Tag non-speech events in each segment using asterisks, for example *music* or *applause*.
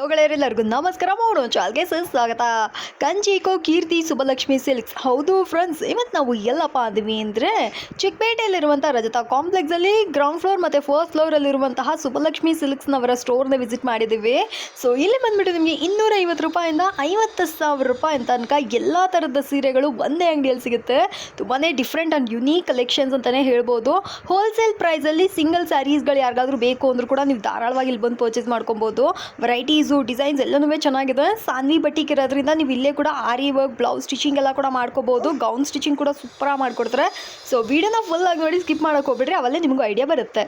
ಲೋಗಳೆಯರೆಲ್ಲರಿಗೂ ನಮಸ್ಕಾರ. ಮಾಡೋಣ ಚಾಲ್ಗೆ ಸ್ವಾಗತ ಕಂಚಿಕೋ ಕೀರ್ತಿ ಸುಬ್ಬಲಕ್ಷ್ಮಿ ಸಿಲ್ಕ್ಸ್. ಹೌದು ಫ್ರೆಂಡ್ಸ್ ಇವತ್ತು ನಾವು ಎಲ್ಲಪ್ಪ ಅಂದ್ವಿ ಅಂದರೆ ಚಿಕ್ಕಪೇಟೆಯಲ್ಲಿರುವಂಥ ರಜತಾ ಕಾಂಪ್ಲೆಕ್ಸಲ್ಲಿ ಗ್ರೌಂಡ್ ಫ್ಲೋರ್ ಮತ್ತು ಫಸ್ಟ್ ಫ್ಲೋರಲ್ಲಿರುವಂತಹ ಸುಬ್ಬಲಕ್ಷ್ಮಿ ಸಿಲ್ಕ್ಸ್ನವರ ಸ್ಟೋರ್ನ ವಿಸಿಟ್ ಮಾಡಿದ್ದೀವಿ ಸೊ, ಇಲ್ಲಿ ಬಂದ್ಬಿಟ್ಟು ನಿಮಗೆ ಇನ್ನೂರ ಐವತ್ತು ರೂಪಾಯಿಂದ ಐವತ್ತು ಸಾವಿರ ರೂಪಾಯಿ ತನಕ ಎಲ್ಲ ಥರದ ಸೀರೆಗಳು ಒಂದೇ ಅಂಗಡಿಯಲ್ಲಿ ಸಿಗುತ್ತೆ. ತುಂಬಾ ಡಿಫ್ರೆಂಟ್ ಆ್ಯಂಡ್ ಯುನೀಕ್ ಕಲೆಕ್ಷನ್ಸ್ ಅಂತಲೇ ಹೇಳ್ಬೋದು. ಹೋಲ್ಸೇಲ್ ಪ್ರೈಸಲ್ಲಿ ಸಿಂಗಲ್ ಸ್ಯಾರೀಸ್ಗಳು ಯಾರಿಗಾದ್ರೂ ಬೇಕು ಅಂದರೂ ಕೂಡ ನೀವು ಧಾರಾಳವಾಗಿ ಇಲ್ಲಿ ಬಂದು ಪರ್ಚೇಸ್ ಮಾಡ್ಕೊಬೋದು. ವೆರೈಟೀಸು ಡಿಸೈನ್ಸ್ ಎಲ್ಲನೂ ಚೆನ್ನಾಗಿದೆ. ಸಾನ್ವಿ ಬಟ್ಟಿಗೆ ಇರೋದ್ರಿಂದ ನೀವು ಇಲ್ಲೇ ಕೂಡ ಆರಿ ವರ್ಕ್ ಬ್ಲೌಸ್ ಸ್ಟಿಚಿಂಗ್ ಎಲ್ಲ ಕೂಡ ಮಾಡ್ಕೋಬೋದು. ಗೌನ್ ಸ್ಟಿಚಿಂಗ್ ಕೂಡ ಸೂಪರಾಗಿ ಮಾಡಿಕೊಡ್ತಾರೆ. ಸೊ ವಿಡಿಯೋನ ಫುಲ್ ಆಗಿ ನೋಡಿ ಸ್ಕಿಪ್ ಮಾಡೋಕೆ ಹೋಗ್ಬಿಡ್ರಿ ಅವಲ್ಲೇ ನಿಮಗೂ ಐಡಿಯಾ ಬರುತ್ತೆ.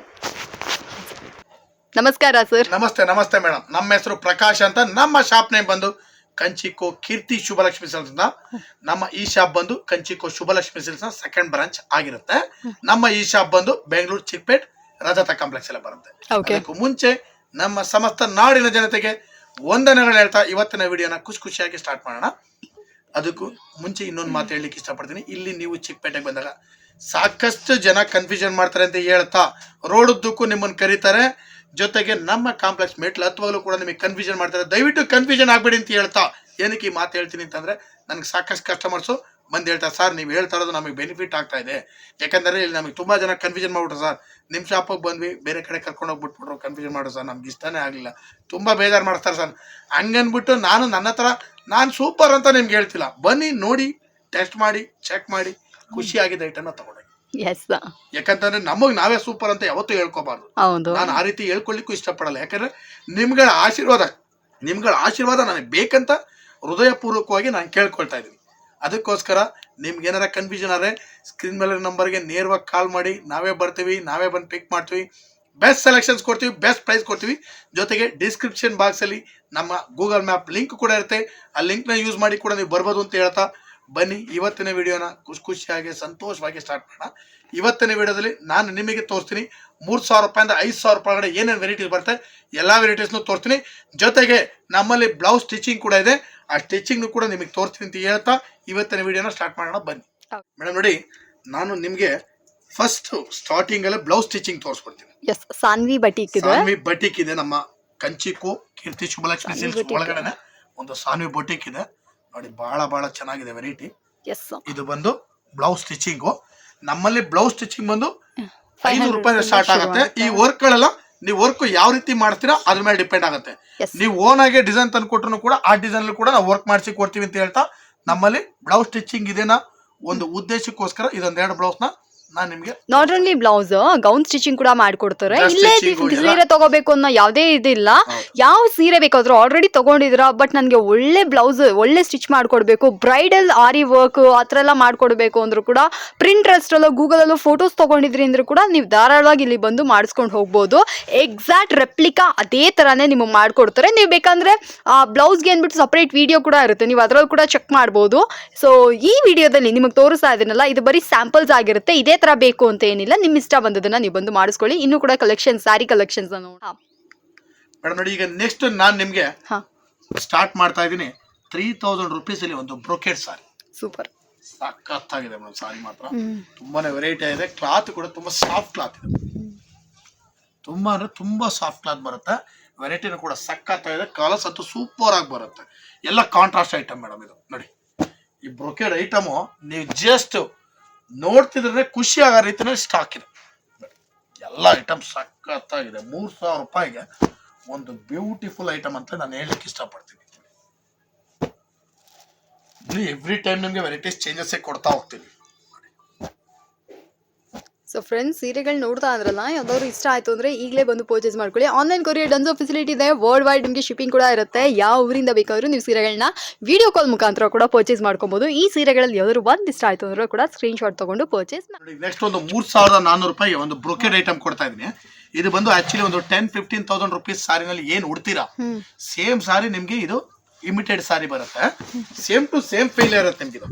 ನಮಸ್ಕಾರ ಸರ್. ನಮಸ್ತೆ ನಮಸ್ತೆ ಮೇಡಮ್ ನಮ್ಮ ಹೆಸರು ಪ್ರಕಾಶ್ ಅಂತ ನಮ್ಮ ಶಾಪ್ ನೇಮ್ ಬಂದು ಕಂಚಿಕೋ ಕೀರ್ತಿ ಶುಭಲಕ್ಷ್ಮಿ ಸಿಲ್ಸ್ ನಮ್ಮ ಈ ಶಾಪ್ ಬಂದು Kanchiko Shubhalakshmi silks second branch ಆಗಿರುತ್ತೆ. ನಮ್ಮ ಈ ಶಾಪ್ ಬಂದು ಬೆಂಗಳೂರು ಚಿಕ್ಪೇಟ್ ರಜತ ಕಾಂಪ್ಲೆಕ್ಸ್ ಎಲ್ಲ ಬರುತ್ತೆ. ಮುಂಚೆ ನಮ್ಮ ಸಮಸ್ತ ನಾಡಿನ ಜನತೆಗೆ ವಂದನೆಗಳು ಹೇಳ್ತಾ ಇವತ್ತಿನ ವಿಡಿಯೋನ ಖುಷಿ ಖುಷಿಯಾಗಿ ಸ್ಟಾರ್ಟ್ ಮಾಡೋಣ. ಅದಕ್ಕೂ ಮುಂಚೆ ಇನ್ನೊಂದು ಮಾತು ಹೇಳಲಿಕ್ಕೆ ಇಷ್ಟಪಡ್ತೀನಿ. ಇಲ್ಲಿ ನೀವು ಚಿಕ್ಕಪೇಟೆಗೆ ಬಂದಾಗ ಸಾಕಷ್ಟು ಜನ ಕನ್ಫ್ಯೂಷನ್ ಮಾಡ್ತಾರೆ ಅಂತ ಹೇಳ್ತಾ ರೋಡುದ್ದಕ್ಕೂ ನಿಮ್ಮನ್ನು ಕರೀತಾರೆ. ಜೊತೆಗೆ ನಮ್ಮ ಕಾಂಪ್ಲೆಕ್ಸ್ ಮೆಟ್ಲು ಹತ್ತುವಾಗಲೂ ಕೂಡ ನಿಮಗೆ ಕನ್ಫ್ಯೂಷನ್ ಮಾಡ್ತಾರೆ. ದಯವಿಟ್ಟು ಕನ್ಫ್ಯೂಷನ್ ಆಗಬೇಡಿ ಅಂತ ಹೇಳ್ತಾ ಏನಕ್ಕೆ ಈ ಮಾತು ಹೇಳ್ತೀನಿ ಅಂತಂದರೆ, ನನಗೆ ಸಾಕಷ್ಟು ಕಸ್ಟಮರ್ಸು ಬಂದು ಹೇಳ್ತಾರೆ ಸರ್ ನೀವು ಹೇಳ್ತಾ ಇರೋದು ನಮಗೆ ಬೆನಿಫಿಟ್ ಆಗ್ತಾ ಇದೆ. ಯಾಕಂದರೆ ಇಲ್ಲಿ ನಮಗೆ ತುಂಬ ಜನ ಕನ್ಫ್ಯೂಷನ್ ಮಾಡ್ಬಿಟ್ರು ಸರ್. ನಿಮ್ಮ ಶಾಪಿಗೆ ಬಂದ್ವಿ ಬೇರೆ ಕಡೆ ಕರ್ಕೊಂಡು ಹೋಗ್ಬಿಟ್ಬಿಟ್ರು ಕನ್ಫ್ಯೂಷನ್ ಮಾಡೋದು ಸರ್. ನಮ್ಗೆ ಇಷ್ಟನೇ ಆಗಲಿಲ್ಲ. ತುಂಬ ಬೇಜಾರು ಮಾಡ್ತಾರೆ ಸರ್. ಹಂಗನ್ಬಿಟ್ಟು ನಾನು ನನ್ನ ಹತ್ರ ನಾನು ಸೂಪರ್ ಅಂತ ನಿಮ್ಗೆ ಹೇಳ್ತಿಲ್ಲ. ಬನ್ನಿ ನೋಡಿ ಟೆಸ್ಟ್ ಮಾಡಿ ಚೆಕ್ ಮಾಡಿ ಖುಷಿಯಾಗಿದ್ದ ಐಟನ್ನ ತಗೊಂಡೆ. ಯಾಕಂತಂದ್ರೆ ನಮಗ್ ನಾವೇ ಸೂಪರ್ ಅಂತ ಯಾವತ್ತೂ ಹೇಳ್ಕೋಬಾರ್ದು. ನಾನು ಆ ರೀತಿ ಹೇಳ್ಕೊಳ್ಳಿಕ್ಕೂ ಇಷ್ಟಪಡಲ್ಲ. ಯಾಕಂದ್ರೆ ನಿಮ್ಗಳ ಆಶೀರ್ವಾದ ನಿಮ್ಗಳ ಆಶೀರ್ವಾದ ನನಗೆ ಬೇಕಂತ ಹೃದಯಪೂರ್ವಕವಾಗಿ ನಾನು ಕೇಳ್ಕೊಳ್ತಾ ಇದ್ದೀನಿ. ಅದಕ್ಕೋಸ್ಕರ ನಿಮ್ಗೆ ಏನಾರ ಕನ್ಫ್ಯೂಷನ್ ಆದರೆ ಸ್ಕ್ರೀನ್ ಮೇಲೆ ನಂಬರ್ಗೆ ನೇರವಾಗಿ ಕಾಲ್ ಮಾಡಿ. ನಾವೇ ಬರ್ತೀವಿ, ನಾವೇ ಬಂದು ಪಿಕ್ ಮಾಡ್ತೀವಿ. ಬೆಸ್ಟ್ ಸೆಲೆಕ್ಷನ್ಸ್ ಕೊಡ್ತೀವಿ ಬೆಸ್ಟ್ ಪ್ರೈಸ್ ಕೊಡ್ತೀವಿ. ಜೊತೆಗೆ ಡಿಸ್ಕ್ರಿಪ್ಷನ್ ಬಾಕ್ಸಲ್ಲಿ ನಮ್ಮ ಗೂಗಲ್ ಮ್ಯಾಪ್ ಲಿಂಕ್ ಕೂಡ ಇರುತ್ತೆ. ಆ ಲಿಂಕ್ನ ಯೂಸ್ ಮಾಡಿ ಕೂಡ ನೀವು ಬರ್ಬೋದು ಅಂತ ಹೇಳ್ತಾ ಬನ್ನಿ ಇವತ್ತಿನ ವಿಡಿಯೋನ ಖುಷಿ ಖುಷಿಯಾಗಿ ಸಂತೋಷವಾಗಿ ಸ್ಟಾರ್ಟ್ ಮಾಡೋಣ. ಇವತ್ತಿನ ವಿಡಿಯೋದಲ್ಲಿ ನಾನು ನಿಮಗೆ ತೋರಿಸ್ತೀನಿ ಮೂರು ಸಾವಿರ ರೂಪಾಯಿಂದ ಐದು ಸಾವಿರ ರೂಪಾಯಿ ಒಳಗಡೆ ಏನೇನು ವೆರೈಟೀಸ್ ಬರುತ್ತೆ ಎಲ್ಲ ವೆರೈಟೀಸ್ನು ತೋರಿಸ್ತೀನಿ. ಜೊತೆಗೆ ನಮ್ಮಲ್ಲಿ ಬ್ಲೌಸ್ ಸ್ಟಿಚಿಂಗ್ ಕೂಡ ಇದೆ. ಆ ಸ್ಟಿಚಿಂಗ್ನು ಕೂಡ ನಿಮಗೆ ತೋರಿಸ್ತೀನಿ ಅಂತ ಹೇಳ್ತಾ ಇವತ್ತಿನ ವಿಡಿಯೋನ ಸ್ಟಾರ್ಟ್ ಮಾಡೋಣ ಬನ್ನಿ. ಮೇಡಮ್ ನೋಡಿ ನಾನು ನಿಮಗೆ ಫಸ್ಟ್ ಸ್ಟಾರ್ಟಿಂಗಲ್ಲೇ ಬ್ಲೌಸ್ ಸ್ಟಿಚಿಂಗ್ ತೋರಿಸ್ಕೊಡ್ತೀನಿ. ಸಾನ್ವಿ ಬಟಿಕ್ ಇದೆ. ಸಾನ್ವಿ ಬಟಿಕ್ ಇದೆ ನಮ್ಮ ಕಂಚಿಕು ಕೀರ್ತಿ ಶುಭಲಕ್ಷ್ಮಿ ಸಿಲ್ಕ್ ಸಿಲ್ಕ್ಸ್ ಒಳಗಡೆ ಒಂದು ಸಾನ್ವಿ ಬಟಿಕ್ ಇದೆ. ನೋಡಿ ಬಹಳ ಬಹಳ ಚೆನ್ನಾಗಿದೆ ವೆರೈಟಿ ಇದು ಬಂದು ಬ್ಲೌಸ್ ಸ್ಟಿಚಿಂಗ್ ನಮ್ಮಲ್ಲಿ ಬ್ಲೌಸ್ ಸ್ಟಿಚಿಂಗ್ ಬಂದು ಐನೂರು ರೂಪಾಯಿ ಸ್ಟಾರ್ಟ್ ಆಗುತ್ತೆ. ಈ ವರ್ಕ್ ಗಳೆಲ್ಲ ನೀವು ವರ್ಕ್ ಯಾವ ರೀತಿ ಮಾಡ್ತೀರಾ ಅದ್ರ ಮೇಲೆ ಡಿಪೆಂಡ್ ಆಗುತ್ತೆ. ನೀವು ಓನ್ ಆಗಿ ಡಿಸೈನ್ ತಂದು ಕೂಡ ಆ ಡಿಸೈನ್ ಕೂಡ ನಾವು ವರ್ಕ್ ಮಾಡಿಸಿ ಕೊಡ್ತೀವಿ ಅಂತ ಹೇಳ್ತಾ ನಮ್ಮಲ್ಲಿ ಬ್ಲೌಸ್ ಸ್ಟಿಚಿಂಗ್ ಇದೇನಾ ಒಂದು ಉದ್ದೇಶಕ್ಕೋಸ್ಕರ ಇದೊಂದೆರಡು ಬ್ಲೌಸ್ನ ನಾನು ನಿಮಗೆ? Not only blouse gown stitching ಕೂಡ ಮಾಡ್ಕೊಡ್ತಾರೆ. ಇಲ್ಲೇ stitching ದಿ- ಎಲ್ಲ. ಸೀರೆ ತಗೋಬೇಕು ಅನ್ನೋ ಯಾವುದೇ ಇದಿಲ್ಲ. ಯಾವ ಸೀರೆ ಬೇಕಾದ್ರೂ ಆಲ್ರೆಡಿ ತಗೊಂಡಿದ್ರ ಬಟ್ ನನಗೆ ಒಳ್ಳೆ ಬ್ಲೌಸ್ ಒಳ್ಳೆ ಸ್ಟಿಚ್ ಮಾಡ್ಕೊಡ್ಬೇಕು. ಬ್ರೈಡಲ್ ಆರಿ ವರ್ಕ್ ಆ ಥರ ಎಲ್ಲ ಮಾಡ್ಕೊಡ್ಬೇಕು ಅಂದ್ರೂ ಕೂಡ ಪ್ರಿಂಟ್ರೆಸ್ಟ್ ಅಲ್ಲೋ ಗೂಗಲ್ ಅಲ್ಲೋ ಫೋಟೋಸ್ ತಗೊಂಡಿದ್ರಿ ಅಂದ್ರೂ ಕೂಡ ನೀವು ಧಾರಾಳವಾಗಿ ಇಲ್ಲಿ ಬಂದು ಮಾಡಿಸ್ಕೊಂಡು ಹೋಗ್ಬೋದು. ಎಕ್ಸಾಕ್ಟ್ ರೆಪ್ಲಿಕಾ ಅದೇ ಥರನೇ ನಿಮಗೆ ಮಾಡ್ಕೊಡ್ತಾರೆ. ನೀವು ಬೇಕಂದ್ರೆ ಬ್ಲೌಸ್ಗೆ ಅಂದ್ಬಿಟ್ಟು ಸಪ್ರೇಟ್ ವಿಡಿಯೋ ಕೂಡ ಇರುತ್ತೆ. ನೀವು ಅದರಲ್ಲೂ ಕೂಡ ಚೆಕ್ ಮಾಡ್ಬೋದು. ಸೊ ಈ ವಿಡಿಯೋದಲ್ಲಿ ನಿಮಗೆ ತೋರಿಸ್ತಾ ಇದೀನಲ್ಲ ಇದು ಬರೀ ಸ್ಯಾಂಪಲ್ಸ್ ಆಗಿರುತ್ತೆ. ಇದೇ ಥರ ಬೇಕು ಅಂತ ಏನಿಲ್ಲ. ನಿಮ್ಮ ಇಷ್ಟ ಬಂದದನ್ನ ನೀವು ಬಂದು ಮಾಡಿಸ್ಕೊಳ್ಳಿ. ಇನ್ನೂ ಕೂಡ ಕಲೆಕ್ಷನ್ ಸಾರಿ ಕಲೆಕ್ಷನ್ಸ್ ನೋಡಿ ಮೇಡಮ್ ನೋಡಿ ಈಗ ನೆಕ್ಸ್ಟ್ ನಾನು ನಿಮಗೆ ಹಾಂ. ಸ್ಟಾರ್ಟ್ ಮಾಡ್ತಾ ಇದ್ದೀನಿ. ತ್ರೀ ತೌಸಂಡ್ ರುಪೀಸ್ ಅಲ್ಲಿ ಒಂದು ಬ್ರೋಕೆಟ್ ಸಾರಿ ಸೂಪರ್. ಸಖತ್ತಾಗಿದೆ ಮೇಡಮ್ ಸಾರಿ ಮಾತ್ರ. ತುಂಬಾನೇ ವೆರೈಟಿ ಇದೆ ಕ್ಲಾತ್ ಕೂಡ ತುಂಬಾ ಸಾಫ್ಟ್ ಕ್ಲಾತ್ ಇದೆ. ತುಂಬಾ ಅಂದ್ರೆ ತುಂಬಾ ಸಾಫ್ಟ್ ಕ್ಲಾತ್ ಬರುತ್ತೆ. ವೆರೈಟಿನೂ ಕೂಡ ಸಖತ್ತಾಗಿದೆ. ಕಲರ್ಸ್ ಅಂತೂ ಸೂಪರ್ ಆಗಿ ಬರುತ್ತೆ. ಎಲ್ಲ ಕಾಂಟ್ರಾಸ್ಟ್ ಐಟಮ್ ಮೇಡಮ್ ಇದು. ನೋಡಿ ಈ ಬ್ರೊಕೆಡ್ ಐಟಮು ನೀವು ಜಸ್ಟ್ ನೋಡ್ತಿದ್ರೆ ಖುಷಿ ಆಗೋ ರೀತಿಯಲ್ಲಿ ಸ್ಟಾಕ್ ಇದೆ. ಎಲ್ಲ ಐಟಮ್ ಸಖತ್ತಾಗಿದೆ. ಮೂರು ಸಾವಿರ ರೂಪಾಯಿಗೆ ಒಂದು ಬ್ಯೂಟಿಫುಲ್ ಐಟಮ್ ಅಂತ ನಾನು ಹೇಳಲಿಕ್ಕೆ ಇಷ್ಟಪಡ್ತೀನಿ. ಎವ್ರಿ ಟೈಮ್ ನಿಮಗೆ ವೆರೈಟೀಸ್ ಚೇಂಜಸ್ ಕೊಡ್ತಾ ಹೋಗ್ತೀನಿ. ಸೊ ಫ್ರೆಂಡ್ಸ್ ಸೀರೆಗಳು ನೋಡ್ತಾ ಅಂದ್ರಲ್ಲ ಯಾವ್ದಾದ್ರು ಇಷ್ಟ ಆಯ್ತು ಅಂದ್ರೆ ಈಗಲೇ ಬಂದು ಪರ್ಚೇಸ್ ಮಾಡ್ಕೊಳ್ಳಿ. ಆನ್ಲೈನ್ ಕೊರಿಯರ್ ಡನ್ಸ್ ಫೆಸಿಲಿಟಿ ಇದೆ. ವರ್ಲ್ಡ್ ವೈಡ್ ನಿಮಗೆ ಶಿಪ್ಪಿಂಗ್ ಕೂಡ ಇರುತ್ತೆ. ಯಾವ ಊರಿಂದ ಬೇಕಾದರೂ ನೀವು ಸೀರೆಗಳನ್ನ ವಿಡಿಯೋ ಕಾಲ್ ಮುಖಾಂತರ ಕೂಡ ಪರ್ಚೇಸ್ ಮಾಡ್ಕೊಬೋದು. ಈ ಸೀರೆಗಳಲ್ಲಿ ಯಾವ್ದಾದ್ರು ಒಂದು ಇಷ್ಟ ಆಯ್ತು ಅಂದ್ರೆ ಕೂಡ ಸ್ಕ್ರೀನ್ ಶಾಟ್ ತಗೊಂಡು ಪರ್ಚೇಸ್ ನೆಕ್ಸ್ಟ್ ಒಂದು ಮೂರ್ ಸಾವಿರದ ನಾನ್ನೂರು ರೂಪಾಯಿ ಒಂದು ಬ್ರೋಕೆಡ್ ಐಟಮ್ ಕೊಡ್ತಾ ಇದೀನಿ ಇದು ಬಂದು ಆಕ್ಚುಲಿ ಒಂದು ಟೆನ್ ಫಿಫ್ಟೀನ್ ತೌಸಂಡ್ ರುಪೀಸ್ ಸಾರಿನಲ್ಲಿ ಏನು ಉಡ್ತೀರಾ? ಸೇಮ್ ಸಾರಿ ನಿಮ್ಗೆ ಇದು ಇಮಿಟೆಡ್ ಸಾರಿ ಬರುತ್ತೆ. ಸೇಮ್ ಟು ಸೇಮ್ ಫೀಲ್ ಇರುತ್ತೆ ನಿಮ್ಗೆ ಇದು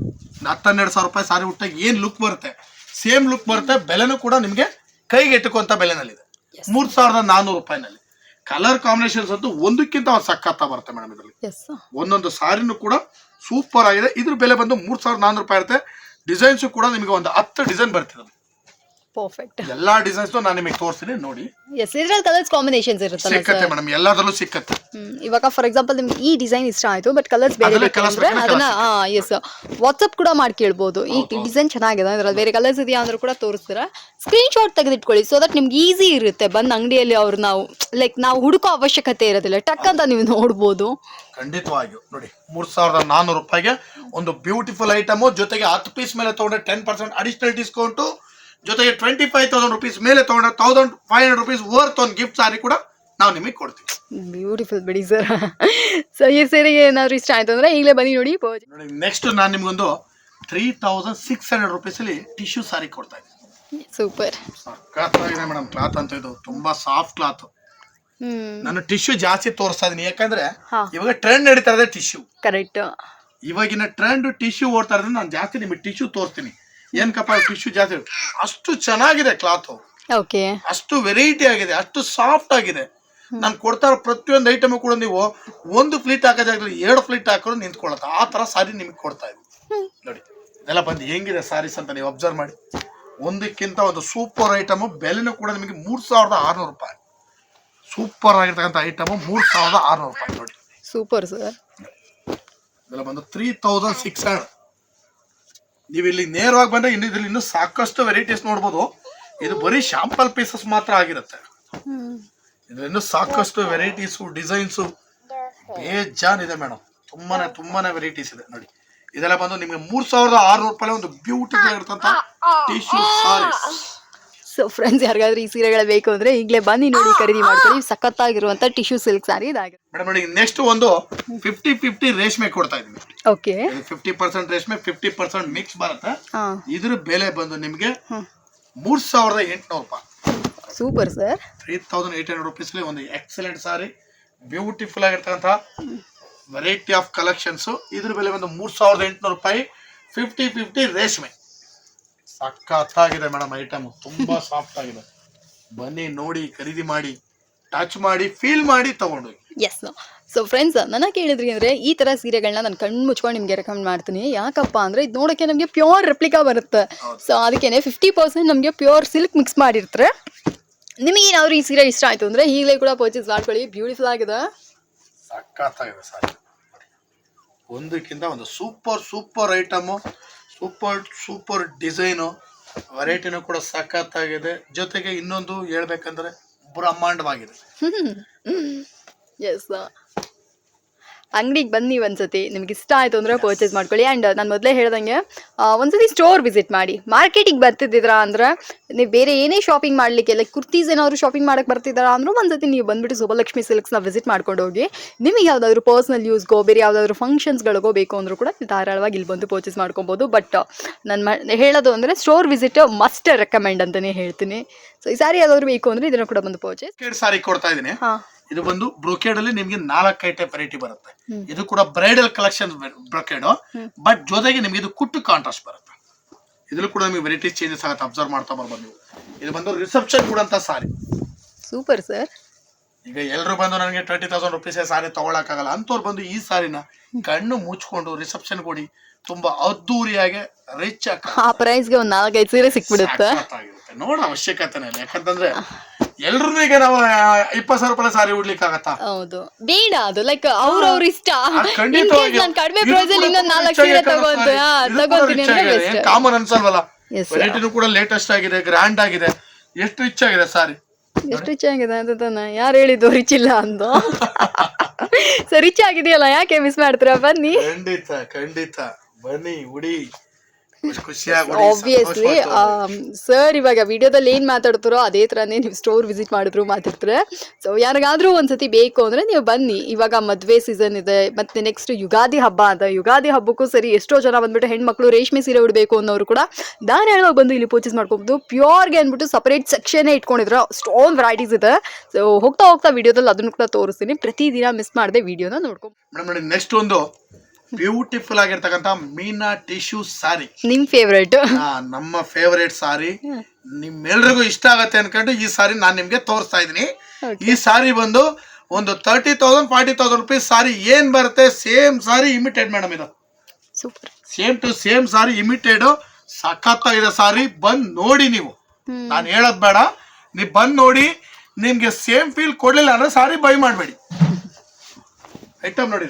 ಹತ್ತೆರಡು ಸಾವಿರ ರೂಪಾಯಿ ಸಾರಿ ಉಟ್ಟಾಗ ಏನ್ ಲುಕ್ ಬರುತ್ತೆ? ಸೇಮ್ ಲುಕ್ ಬರುತ್ತೆ. ಬೆಲೆನೂ ಕೂಡ ನಿಮ್ಗೆ ಕೈಗೆ ಎಟ್ಟುಕೊಂತ ಬೆಲೆನಲ್ಲಿದೆ. ಮೂರ್ ಸಾವಿರದ ನಾನ್ನೂರು ರೂಪಾಯಿನಲ್ಲಿ. ಕಲರ್ ಕಾಂಬಿನೇಷನ್ಸ್ ಅಂತೂ ಒಂದಕ್ಕಿಂತ ಒಂದು ಸಖತ್ತ ಬರುತ್ತೆ ಮೇಡಮ್ ಇದರಲ್ಲಿ. ಒಂದೊಂದು ಸಾರಿನೂ ಕೂಡ ಸೂಪರ್ ಆಗಿದೆ. ಇದ್ರ ಬೆಲೆ ಬಂದು ಮೂರ್ ಸಾವಿರದ ನಾನ್ನೂರು ರೂಪಾಯಿ ಇರುತ್ತೆ. ಡಿಸೈನ್ಸ್ ಕೂಡ ನಿಮಗೆ ಒಂದು ಹತ್ತು ಡಿಸೈನ್ ಬರ್ತಿದೆ ಪರ್ಫೆಕ್ಟ್ ಎಲ್ಲಾ ಡಿಸೈನ್ಸ್ ನಾನು ನಿಮಗೆ ತೋರಿಸ್ತೀನಿ ನೋಡಿ. ಎಸ್ ಇದ್ರಲ್ಲಿ ಕಲರ್ಸ್ ಕಾಂಬಿನೇಷನ್ಸ್ ಇರುತ್ತಲ್ಲ ಸಿಕ್ಕತ್ತೆ ಸರ್ ಮೇಡಮ್ ಎಲ್ಲದರಲ್ಲೂ ಸಿಕ್ಕತ್ತೆ. ಹ್ಮ್. ಇವಾಗ ಫಾರ್ ಎಕ್ಸಾಂಪಲ್ ನಿಮ್ಗೆ ಈ ಡಿಸೈನ್ ಇಷ್ಟ ಆಯ್ತು ಬಟ್ ಕಲರ್ಸ್ ಬೇರೆ ಬೇರೆ ಬೇಕು colours ಅಂದ್ರೆ ಬೇಕಾದ್ರೆ ಅದನ್ನ ಎಸ್ ವಾಟ್ಸಪ್ ಕೂಡ ಮಾಡಿ ಕೇಳ್ಬೋದು ಈ ಡಿಸೈನ್ ಚೆನ್ನಾಗಿದೆ ಅದ್ರಲ್ಲಿ ಬೇರೆ ಕಲರ್ಸ್ ಇದೆಯಾ ಅಂದ್ರೂ ಕೂಡ ತೋರಿಸ್ತೀರಾ? ಸ್ಕ್ರೀನ್ ಶಾಟ್ ತೆಗೆದಿಟ್ಕೊಳ್ಳಿ ಸೊ ದಟ್ ನಿಮ್ಗೆ ಈಸಿ ಇರುತ್ತೆ. ಬಂದ್ ಅಂಗಡಿಯಲ್ಲಿ ಅವ್ರು ನಾವು ಲೈಕ್ ನಾವು ಹುಡುಕೋ ಅವಶ್ಯಕತೆ ಇರೋದಿಲ್ಲ. ಟಕ್ ಅಂತ ನೀವು ನೋಡ್ಬೋದು. ಖಂಡಿತವಾಗಿಯೂ ನೋಡಿ ಮೂರ್ ಸಾವಿರದ ನಾನ್ನೂರು ರೂಪಾಯಿಗೆ ಒಂದು ಬ್ಯೂಟಿಫುಲ್ ಐಟಮ್ ಜೊತೆಗೆ ಹತ್ತು ಪೀಸ್ ಮೇಲೆ ತಗೊಂಡ್ರೆ ಟೆನ್ ಪರ್ಸೆಂಟ್ ಅಡಿಷನಲ್ ಡಿಸ್ಕೌಂಟು ಜೊತೆಗೆ ಟ್ವೆಂಟಿ ಫೈವ್ ತೌಸಂಡ್ ರುಪೀಸ್ ಮೇಲೆ ತಗೊಂಡ್ರೆ thousand five hundred rupees worth ಒಂದು ಗಿಫ್ಟ್ ಸಾರಿ ಕೂಡ ನಾವು ನಿಮಗೆ ಕೊಡ್ತೀವಿ. ಬ್ಯೂಟಿಫುಲ್ ಬಿಡಿ ಸರ್ ಸೊ ಈ ಸೀರೆಗೆ ಏನಾದ್ರು ಇಷ್ಟ ಆಯ್ತು ಅಂದ್ರೆ ಈಗಲೇ ಬನ್ನಿ ನೋಡಿ. ನೋಡಿ ನೆಕ್ಸ್ಟ್ ನಾನು ನಿಮ್ಗೊಂದು ತ್ರೀ ತೌಸಂಡ್ ಸಿಕ್ಸ್ ಹಂಡ್ರೆಡ್ ರುಪೀಸಲ್ಲಿ ಟಿಶ್ಯೂ ಸಾರಿ ಕೊಡ್ತಾ ಇದ್ದೀನಿ. ಸೂಪರ್ ಸಖತ್ತಾಗಿದೆ ಮೇಡಮ್ ಕ್ಲಾತ್ ಅಂತ ಇದು ತುಂಬಾ ಸಾಫ್ಟ್ ಕ್ಲಾತ್ ನಾನು ಟಿಶ್ಯೂ ಜಾಸ್ತಿ ತೋರಿಸ್ತಾ ಇದೀನಿ ಯಾಕಂದ್ರೆ. ಇವಾಗ ಟ್ರೆಂಡ್ ನಡೀತಾ ಇದೆ ಟಿಶ್ಯೂ ಕರೆಕ್ಟ್ ಇವಾಗಿನ ಟ್ರೆಂಡ್ ಟಿಶ್ಯೂ ಓಡ್ತಾ ಇರೋದ್ರಿಂದ ನಾನು ಜಾಸ್ತಿ ನಿಮಗೆ ಟಿಶ್ಯೂ ತೋರಿಸ್ತೀನಿ. ಏನ್ಕಪ್ಪ ಟಿಶ್ಯೂ ಜಾಸ್ತಿ ಅಷ್ಟು ಚೆನ್ನಾಗಿದೆ ಕ್ಲಾತ್ ಓಕೆ ಅಷ್ಟು ವೆರೈಟಿ ಆಗಿದೆ ಅಷ್ಟು ಸಾಫ್ಟ್ ಆಗಿದೆ. ನಾನು ಕೊಡ್ತಾ ಇರೋ ಪ್ರತಿಯೊಂದು ಐಟಮ್ ಕೂಡ ನೀವು ಒಂದು ಫ್ಲೀಟ್ ಹಾಕೋದಾಗಲಿ ಎರಡು ಫ್ಲೀಟ್ ಹಾಕಿದ್ರು ನಿಂತ್ಕೊಳತ್ತ ಆ ತರ ಸಾರಿ ನಿಮಗೆ ಕೊಡ್ತಾ ಇದ್ದೀನಿ. ನೋಡಿ ಇದೆಲ್ಲ ಬಂದು ಹೆಂಗಿದೆ ಸಾರೀಸ್ ಅಂತ ನೀವು ಅಬ್ಸರ್ವ್ ಮಾಡಿ. ಒಂದಕ್ಕಿಂತ ಒಂದು ಸೂಪರ್ ಐಟಮ್ ಬೆಲೆನೂ ಕೂಡ ನಿಮಗೆ ಮೂರ್ ಸಾವಿರದ ಆರ್ನೂರು ರೂಪಾಯಿ. ಸೂಪರ್ ಆಗಿರ್ತಕ್ಕಂಥ ಐಟಮ್ ಮೂರ್ ಸಾವಿರದ ಆರ್ನೂರು ರೂಪಾಯಿ ನೋಡಿ. ಸೂಪರ್ ಸರ್ ಇದೆಲ್ಲ ಬಂದು ತ್ರೀ ತೌಸಂಡ್ ಸಿಕ್ಸ್ ಹಂಡ್ರೆಡ್ ನೀವು ಇಲ್ಲಿ ನೇರವಾಗಿ ಬಂದ್ರೆ ಇನ್ನು ಇದ್ರಲ್ಲಿ ಇನ್ನೂ ಸಾಕಷ್ಟು ವೆರೈಟೀಸ್ ನೋಡ್ಬೋದು. ಇದು ಬರೀ ಶಾಂಪಲ್ ಪೀಸಸ್ ಮಾತ್ರ ಆಗಿರುತ್ತೆ. ಇದ್ರಲ್ಲಿ ಇನ್ನೂ ಸಾಕಷ್ಟು ವೆರೈಟೀಸು ಡಿಸೈನ್ಸು ಬೇಜಾನ್ ಇದೆ ಮೇಡಮ್ ತುಂಬಾನೇ ತುಂಬಾನೇ ವೆರೈಟೀಸ್ ಇದೆ. ನೋಡಿ ಇದೆಲ್ಲ ಬಂದು ನಿಮಗೆ ಮೂರ್ ಸಾವಿರದ ಆರ್ನೂರು ರೂಪಾಯಿ ಒಂದು ಬ್ಯೂಟಿಫುಲ್ ಆಗಿರ್ತಂತ ಟಿಶ್ಯೂ ಸಾರೀಸ್ ಸೊ ಫ್ರೆಂಡ್ಸ್ ಯಾರಿಗಾದ್ರೂ ಈ ಸೀರೆಗಳು ಬೇಕು ಅಂದ್ರೆ ಈಗಲೇ ಬನ್ನಿ ನೋಡಿ ಖರೀದಿ ಮಾಡ್ಕೊಳ್ಳಿ. ಸಖತ್ತಾಗಿರುವಂತ ಟಿಶ್ಯೂ ಸಿಲ್ಕ್ ಸಾರಿ ಇದಾಗಿದೆ. ಮೇಡಮ್ ನೋಡಿ ನೆಕ್ಸ್ಟ್ ಒಂದು ಫಿಫ್ಟಿ ಫಿಫ್ಟಿ ರೇಷ್ಮೆ ಕೊಡ್ತಾ ಇದೀನಿ ಓಕೆ ಫಿಫ್ಟಿ ಪರ್ಸೆಂಟ್ ರೇಷ್ಮೆ ಫಿಫ್ಟಿ ಪರ್ಸೆಂಟ್ ಮಿಕ್ಸ್ ಬರುತ್ತೆ. ಹಾ ಇದ್ರ ಬೆಲೆ ಬಂದು ನಿಮಗೆ. ಮೂರ್ ಸಾವಿರದ ಎಂಟುನೂರು ರೂಪಾಯಿ. Super sir three thousand eight hundred rupees ಒಂದು ಎಕ್ಸಲೆಂಟ್ ಸಾರಿ ಬ್ಯೂಟಿಫುಲ್ ಆಗಿರ್ತಕ್ಕಂಥ ವೆರೈಟಿ ಆಫ್ ಕಲೆಕ್ಷನ್ಸ್ ಇದ್ರ ಬೆಲೆ ಬಂದು ಮೂರ್ ಸಾವಿರದ ಎಂಟುನೂರು ರೂಪಾಯಿ. ಫಿಫ್ಟಿ ಫಿಫ್ಟಿ ರೇಷ್ಮೆ. ಸಖತ್ತಾಗಿದೆ ಮೇಡಮ್ ಐಟಮ್ ತುಂಬಾ ಸಾಫ್ಟ್ ಆಗಿದೆ. ಬನ್ನಿ ನೋಡಿ ಖರೀದಿ ಮಾಡಿ ಟಚ್ ಮಾಡಿ ಫೀಲ್ ಮಾಡಿ ತಗೊಂಡು ಎಸ್ ಸೊ ಫ್ರೆಂಡ್ಸ್ ನನ್ನ ಕೇಳಿದ್ರಿ ಅಂದ್ರೆ ಈ ತರ ಸೀರೆಗಳನ್ನ ನಾನು ಕಣ್ಣು ಮುಚ್ಕೊಂಡು ನಿಮಗೆ ರೆಕಮೆಂಡ್ ಮಾಡ್ತೀನಿ. ಯಾಕಪ್ಪ ಅಂದ್ರೆ ಇದು ನೋಡೋಕ್ಕೆ ನಮಗೆ ಪ್ಯೂರ್ ರೆಪ್ಲಿಕಾ ಬರುತ್ತೆ. ಸೊ ಅದಕ್ಕೇ ಫಿಫ್ಟಿ ಪರ್ಸೆಂಟ್ ನಮಗೆ ಪ್ಯೂರ್ ಸಿಲ್ಕ್ ಮಿಕ್ಸ್ ಮಾಡಿರ್ತಾರೆ. ನಿಮಗೆ ಏನಾದ್ರು ಈ ಸೀರೆ ಇಷ್ಟ ಆಯ್ತು ಅಂದ್ರೆ ಈಗಲೇ ಕೂಡ ಪರ್ಚೇಸ್ ಮಾಡ್ಕೊಳ್ಳಿ. ಬ್ಯೂಟಿಫುಲ್ ಆಗಿದೆ. ಸಖತ್ತಾಗಿದೆ ಸರ್ ಒಂದಕ್ಕಿಂತ ಒಂದು super super item super super design. ವೆರೈಟಿನೂ ಕೂಡ ಸಖತ್ತಾಗಿದೆ. ಜೊತೆಗೆ ಇನ್ನೊಂದು ಹೇಳ್ಬೇಕಂದ್ರೆ ಬ್ರಹ್ಮಾಂಡವಾಗಿದೆ. *laughs* ಎಸ್ ಅಂಗಡಿಗೆ ಬನ್ನಿ ಒಂದ್ಸತಿ ನಿಮ್ಗೆ ಇಷ್ಟ ಆಯ್ತು ಅಂದ್ರೆ ಪರ್ಚೇಸ್ ಮಾಡ್ಕೊಳ್ಳಿ. ಆ್ಯಂಡ್ ನಾನು ಮೊದಲೇ ಹೇಳ್ದಂಗೆ ಒಂದ್ಸತಿ ಸ್ಟೋರ್ ವಿಸಿಟ್ ಮಾಡಿ. ಮಾರ್ಕೆಟಿಗೆ ಬರ್ತಿದ್ದೀರಾ ಅಂದ್ರೆ ನೀವು ಬೇರೆ ಏನೇ ಶಾಪಿಂಗ್ ಮಾಡಲಿಕ್ಕೆ ಲೈಕ್ ಕುರ್ತೀಸ್ ಏನಾದ್ರು ಶಾಪಿಂಗ್ ಮಾಡಕ್ಕೆ ಬರ್ತಿದ್ದೀರಾ ಅಂದ್ರೂ ಒಂದ್ಸತಿ ನೀವು ಬಂದ್ಬಿಟ್ಟು ಸುಬ್ಬಲಕ್ಷ್ಮಿ ಸಿಲ್ಕ್ಸ್ನ ವಿಸಿಟ್ ಮಾಡ್ಕೊಂಡು ಹೋಗಿ ನಿಮಗೆ ಯಾವುದಾದ್ರು ಪರ್ಸ್ನಲ್ ಯೂಸ್ಗೋ ಬೇರೆ ಯಾವುದಾದ್ರು ಫಂಕ್ಷನ್ಸ್ಗಳಿಗೋ ಬೇಕು ಅಂದ್ರೂ ಕೂಡ ಧಾರಾಳವಾಗಿ ಇಲ್ಲಿ ಬಂದು ಪರ್ಚೇಸ್ ಮಾಡ್ಕೊಬೋದು. ಬಟ್ ನಾನು ಹೇಳೋದು ಅಂದರೆ ಸ್ಟೋರ್ ವಿಸಿಟ್ ಮಸ್ಟ್ ರೆಕಮೆಂಡ್ ಅಂತಲೇ ಹೇಳ್ತೀನಿ. ಸೊ ಈ ಸಾರಿ ಯಾವ್ದಾದ್ರು ಬೇಕು ಅಂದರೆ ಇದನ್ನು ಕೂಡ ಬಂದು ಪರ್ಚೇಸ್ ಸಾರಿ ಕೊಡ್ತಾ ಇದೀನಿ ಹಾಂ. ಇದು ಬಂದು ಬ್ರೊಕೇಡ್ ಅಲ್ಲಿ ನಿಮ್ಗೆ ನಾಲ್ಕು ಐಟಮ್ ವೆರೈಟಿ ಬರುತ್ತೆ. ಇದು ಕೂಡ ಬ್ರೈಡಲ್ ಕಲೆಕ್ಷನ್ ಬ್ರೊಕೇಡ್ ಬಟ್ ಜೊತೆಗೆ ನಿಮ್ಗೆ ಇದು ಕುಟ್ಟು ಕಾಂಟ್ರಾಸ್ಟ್ ಬರುತ್ತೆ. ಇದ್ರಲ್ಲೂ ಕೂಡ ನಿಮಗೆ ವೆರೈಟಿ ಚೇಂಜಸ್ ಆಗುತ್ತೆ ಅಬ್ಸರ್ವ್ ಮಾಡ್ತಾ ಬರ್ಬೋದು ನೀವು. ಇದು ಬಂದು ರಿಸೆಪ್ಷನ್ ಕೂಡ ಅಂತ ಸಾರಿ ಸೂಪರ್ ಸರ್ ಈಗ ಎಲ್ಲರೂ ಬಂದು ನನಗೆ ಟ್ವೆಂಟಿ ತೌಸಂಡ್ ರುಪೀಸ್ ಸಾರಿ ತಗೊಳಕ್ಕಾಗಲ್ಲ. ಅಂತವ್ರು ಬಂದು ಈ ಸಾರಿನ ಕಣ್ಣು ಮುಚ್ಕೊಂಡು ರಿಸೆಪ್ಷನ್ ಕೊಡಿ. ತುಂಬಾ ಅದ್ದೂರಿಯಾಗಿ ರಿಚ್ ಆ ಪ್ರೈಸ್ಗೆ ಒಂದು ನಾಲ್ಕೈದು ಸೀರೆ ಸಿಕ್ಬಿಡುತ್ತೆ? ನೋಡ ಅವಶ್ಯಕತೆ ಇಲ್ಲ. ಯಾಕಂತಂದ್ರೆ ಎಲ್ರೂ ಈಗ ನಾವು ಇಪ್ಪತ್ತು ಸಾವಿರ ರೂಪಾಯಿ ಸಾರಿ ಉಡ್ಲಿಕ್ಕೆ ಆಗತ್ತಾ ಹೌದು. ಬೇಡ ಅದು ಲೈಕ್ ಅವ್ರವ್ರ ಇಷ್ಟ. ಖಂಡಿತವಾಗಿ. ನಾನು ಕಡಿಮೆ ಪ್ರೈಸ್ ಅಲ್ಲಿ ಇನ್ನೊಂದ್ ನಾಲ್ಕು ಸೀರೆ ಆಗೈತಲ್ಲ ತಗೊಂತ ಸಾರಿ. ಇದು ಕೂಡ ತಗೊಂತೀನಿ ಅಂದ್ರೆ ಬೆಸ್ಟ್ ಕಾಮನ್ ಅನ್ಸಲ್ವಲ್ಲ? ವೆರೈಟಿನೂ ಕೂಡ ಲೇಟೆಸ್ಟ್ ಆಗಿದೆ ಗ್ರ್ಯಾಂಡ್ ಆಗಿದೆ. ಎಷ್ಟು ರಿಚ್ ಆಗಿದೆ ಸಾರಿ? ಎಷ್ಟು ಆಗಿದೆ ಅಂತ ತಾನೆ. ಯಾರು ಹೇಳಿದ್ದು ರಿಚ್ ಇಲ್ಲ ಅಂತ ಸೊ ರಿಚ್ ಆಗಿದೆಯಲ್ಲ ಯಾಕೆ ಮಿಸ್ ಮಾಡ್ತೀರಾ? ಬನ್ನಿ. ಖಂಡಿತ ಖಂಡಿತ. ಬನ್ನಿ ಉಡಿ, ಆಬ್ವಿಯಸ್ಲಿ *laughs* ಸರ್ ಇವಾಗ ವಿಡಿಯೋದಲ್ಲಿ ಏನ್ ಮಾತಾಡ್ತಾರೋ ಅದೇ ಥರನೇ ನೀವು ಸ್ಟೋರ್ ವಿಸಿಟ್ ಮಾಡಿದ್ರು ಮಾತಾಡ್ತಾರೆ ಸೊ ಯಾರಿಗಾದ್ರೂ ಒಂದ್ಸತಿ ಬೇಕು ಅಂದ್ರೆ ನೀವು ಬನ್ನಿ. ಇವಾಗ ಮದ್ವೆ ಸೀಸನ್ ಇದೆ ಮತ್ತೆ ನೆಕ್ಸ್ಟ್ ಯುಗಾದಿ ಹಬ್ಬ ಅಂತ. ಯುಗಾದಿ ಹಬ್ಬಕ್ಕೂ ಸರಿ ಎಷ್ಟೋ ಜನ ಬಂದ್ಬಿಟ್ಟು ಹೆಣ್ಮಕ್ಳು ರೇಷ್ಮೆ ಸೀರೆ ಉಡಬೇಕು ಅನ್ನೋರು ಕೂಡ ಧಾರಾಳವಾಗಿ ಬಂದು ಇಲ್ಲಿ ಪರ್ಚೇಸ್ ಮಾಡ್ಕೊಬಹುದು ಪ್ಯೂರ್ಗೆ ಅಂದ್ಬಿಟ್ಟು ಸಪರೇಟ್ ಸೆಕ್ಷನ್ ಇಟ್ಕೊಂಡಿದ್ರು ಸ್ಟೋನ್ ವೆರೈಟೀಸ್ ಇದೆ. ಸೊ ಹೋಗ್ತಾ ಹೋಗ್ತಾ ವಿಡಿಯೋದಲ್ಲಿ ಅದನ್ನು ಕೂಡ ತೋರಿಸ್ತೀನಿ. ಪ್ರತಿದಿನ ಮಿಸ್ ಮಾಡದೆ ವಿಡಿಯೋನ ನೋಡ್ಕೊಂಡು ನೆಕ್ಸ್ಟ್ ಒಂದು ಬ್ಯೂಟಿಫುಲ್ ಆಗಿರ್ತಕ್ಕಂತ ಮೀನಾ ಟಿಶ್ಯೂ ಸಾರಿ. ನಿಮ್ ಫೇವ್ರೇಟ್ ಆ, ನಮ್ಮ ಫೇವರೇಟ್ ಸಾರಿ. ನಿಮ್ಮೆಲ್ರಿಗೂ ಇಷ್ಟ ಆಗತ್ತೆ ಅನ್ಕೊಂಡು ಈ ಸಾರಿ ನಾನು ನಿಮ್ಗೆ ತೋರಿಸ್ತಾ ಇದೀನಿ ಈ ಸಾರಿ ಬಂದು ಒಂದು thirty thousand forty thousand rupees saree ಏನ್ ಬರುತ್ತೆ ಸೇಮ್ ಸಾರಿ ಇಮಿಟೆಡ್ ಮೇಡಮ್ ಇದು. Super same to same saree imitated ಸಖತ್ತಾಗಿದೆ ಸಾರಿ. ಬಂದ್ ನೋಡಿ ನೀವು. ನಾನು ಹೇಳೋದ್ ಬೇಡ. ನೀವು ಬಂದ್ ನೋಡಿ ನಿಮ್ಗೆ ಸೇಮ್ ಫೀಲ್ ಕೊಡ್ಲಿಲ್ಲ ಅಂದ್ರೆ ಸಾರಿ ಬೈ ಮಾಡಬೇಡಿ. ಐಟಮ್ ನೋಡಿ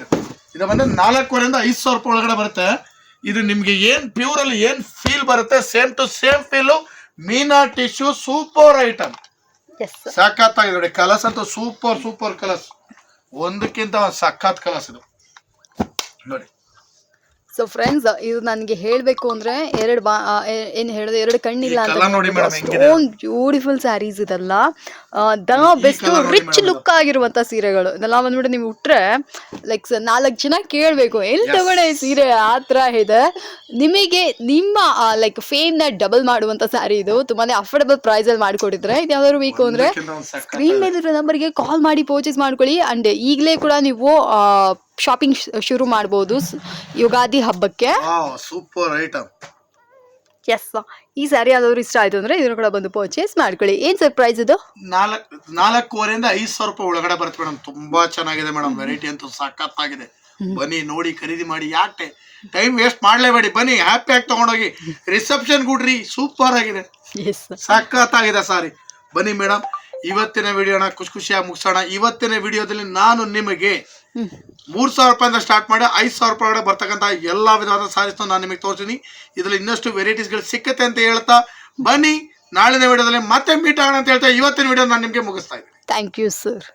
ಇದು. ಬಂದ್ರೆ ಬಂದು ನಾಲ್ಕೂವರೆಯಿಂದ ಐದು ಸಾವಿರ ರೂಪಾಯಿ ಒಳಗಡೆ ಬರುತ್ತೆ. ಇದು ನಿಮ್ಗೆ ಏನ್ ಪ್ಯೂರ್ ಅಲ್ಲಿ ಏನ್ ಫೀಲ್ ಬರುತ್ತೆ? Same to same feel Meena tissue super item ಸಖತ್ತಾಗಿದೆ ನೋಡಿ ಕಲರ್ಸ್ ಅಂತ ಸೂಪರ್ ಸೂಪರ್ ಕಲರ್ಸ್ ಒಂದಕ್ಕಿಂತ ಒಂದು ಸಖತ್ ಕಲರ್ಸ್ ಇದು. ನೋಡಿ. ಸೊ ಫ್ರೆಂಡ್ಸ್ ಇದು ನನಗೆ ಹೇಳಬೇಕು ಅಂದ್ರೆ ಎರಡು ಬಾ ಏನು ಹೇಳೋದು ಎರಡು ಕಣ್ಣಿಲ್ಲ ಅಂತ ಅಷ್ಟೊಂದು? ಬ್ಯೂಟಿಫುಲ್ ಸ್ಯಾರೀಸ್ ಇದೆಲ್ಲ. ದ ಬೆಸ್ಟ್ ರಿಚ್ ಲುಕ್ ಆಗಿರುವಂತ ಸೀರೆಗಳು. ಇದೆಲ್ಲ ಬಂದ್ಬಿಟ್ಟು ನೀವು ಉಟ್ರೆ ಲೈಕ್ ನಾಲ್ಕು ಜನ ಕೇಳಬೇಕು ಎಲ್ಲಿ. ತಗೊಂಡೆ ಈ ಸೀರೆ? ಆ ಥರ ಇದೆ. ನಿಮಗೆ ನಿಮ್ಮ ಲೈಕ್ ಫೇಮ್ನ ಡಬಲ್ ಮಾಡುವಂತ ಸ್ಯಾರಿ ಇದು. ತುಂಬಾನೇ ಅಫೋರ್ಡಬಲ್ ಪ್ರೈಸಲ್ಲಿ ಮಾಡಿಕೊಟ್ಟಿದ್ರೆ. ಇದು ಯಾವ್ದಾದ್ರು ವೀಕು ಅಂದ್ರೆ ಸ್ಕ್ರೀನ್ ಮೇಲಿರೋ ನಂಬರ್ಗೆ ಕಾಲ್ ಮಾಡಿ ಪರ್ಚೇಸ್ ಮಾಡ್ಕೊಳ್ಳಿ. ಅಂಡ್ ಈಗಲೇ ಕೂಡ ನೀವು ಶಾಪಿಂಗ್ ಶುರು ಮಾಡಬಹುದು ಯುಗಾದಿ ಹಬ್ಬಕ್ಕೆ. ಸೂಪರ್ ಐಟಮ್ ಎಸ್ ಈ ಸ್ಯಾರಿ ಯಾವ್ದಾದ್ರು ಇಷ್ಟ ಆಯ್ತು ಅಂದ್ರೆ ಇದನ್ನು ಕೂಡ ಬಂದು ಪರ್ಚೇಸ್ ಮಾಡ್ಕೊಳ್ಳಿ. ಏನ್ ಸರ್ ಪ್ರೈಸ್ ಇದು? ನಾಲ್ಕು ನಾಲ್ಕೂವರೆಯಿಂದ ಐದು ಸಾವಿರ ರೂಪಾಯಿ ಒಳಗಡೆ ಬರುತ್ತೆ ಮೇಡಮ್ ತುಂಬಾ ಚೆನ್ನಾಗಿದೆ ಮೇಡಮ್ ವೆರೈಟಿ ಅಂತೂ ಸಖತ್ತಾಗಿದೆ. ಬನ್ನಿ ನೋಡಿ ಖರೀದಿ ಮಾಡಿ. ಯಾಕೆ ಟೈಮ್ ವೇಸ್ಟ್ ಮಾಡ್ಲೇಬೇಡಿ. ಬನ್ನಿ ಹ್ಯಾಪಿ ಆಗಿ ತಗೊಂಡೋಗಿ. ರಿಸೆಪ್ಷನ್ ಗುಡ್ರಿ ಸೂಪರ್ ಆಗಿದೆ. ಎಸ್ ಸಖತ್ತಾಗಿದೆ ಸಾರಿ ಬನ್ನಿ ಮೇಡಮ್ ಇವತ್ತಿನ ವಿಡಿಯೋನ ಖುಷಿ ಖುಷಿಯಾಗಿ ಮುಗಿಸೋಣ. ಇವತ್ತಿನ ವಿಡಿಯೋದಲ್ಲಿ ನಾನು ನಿಮಗೆ ಮೂರ್ ಸಾವಿರ ರೂಪಾಯಿಂದ ಸ್ಟಾರ್ಟ್ ಮಾಡಿ ಐದು ಸಾವಿರ ರೂಪಾಯಿ ಒಳಗಡೆ ಬರ್ತಕ್ಕಂಥ ಎಲ್ಲ ವಿಧವಾದ ಸಾರೀಸ್ನ ನಾನು ನಿಮಗೆ ತೋರಿಸ್ತೀನಿ. ಇದರಲ್ಲಿ ಇನ್ನಷ್ಟು ವೆರೈಟೀಸ್ಗಳು ಸಿಕ್ಕತ್ತೆ ಅಂತ ಹೇಳ್ತಾ ಬನ್ನಿ. ನಾಳಿನ ವಿಡಿಯೋದಲ್ಲಿ ಮತ್ತೆ ಮೀಟ್ ಆಗೋಣ ಅಂತ ಹೇಳ್ತಾ ಇವತ್ತಿನ ವಿಡಿಯೋ ನಾನು ನಿಮಗೆ ಮುಗಿಸ್ತಾ ಇದ್ದೀನಿ. Thank you sir